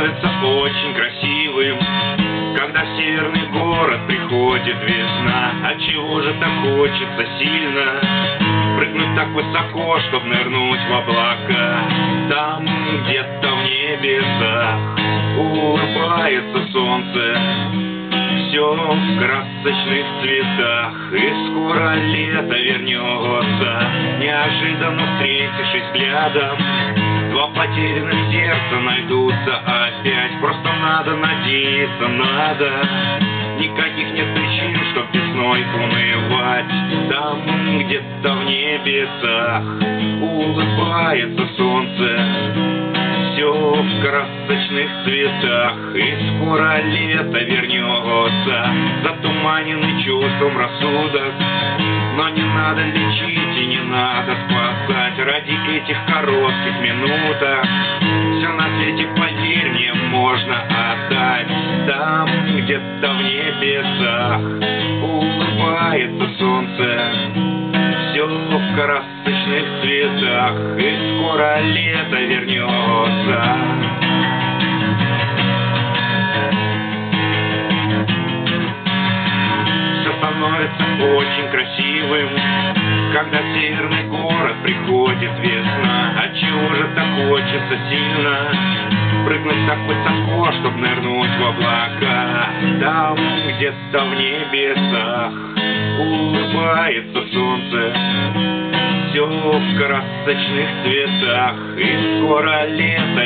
становится очень красивым, когда в северный город приходит весна. От чего же так хочется сильно прыгнуть так высоко, чтобы нырнуть в облака? Там где-то в небесах улыбается солнце, все в красочных цветах И скоро лето вернется Неожиданно встретишь взглядом Два потерянных сердца найдутся опять. Просто надо надеяться, надо. Никаких нет причин, чтоб весной унывать. Там где-то в небесах Улыбается солнце. Все в красочных цветах. И скоро лето вернется чувством рассудок. Но не надо лечить и не надо спасать Ради этих коротких минуток. Все на свете, поверь мне, можно отдать. Там где-то в небесах Улыбается солнце. Все в красочных цветах И скоро лето вернется красивым Когда северный город приходит весна. А чего же так хочется сильно Прыгнуть так высоко, чтоб нырнуть в облака Там где-то в небесах Улыбается солнце Все в красочных цветах. И скоро лето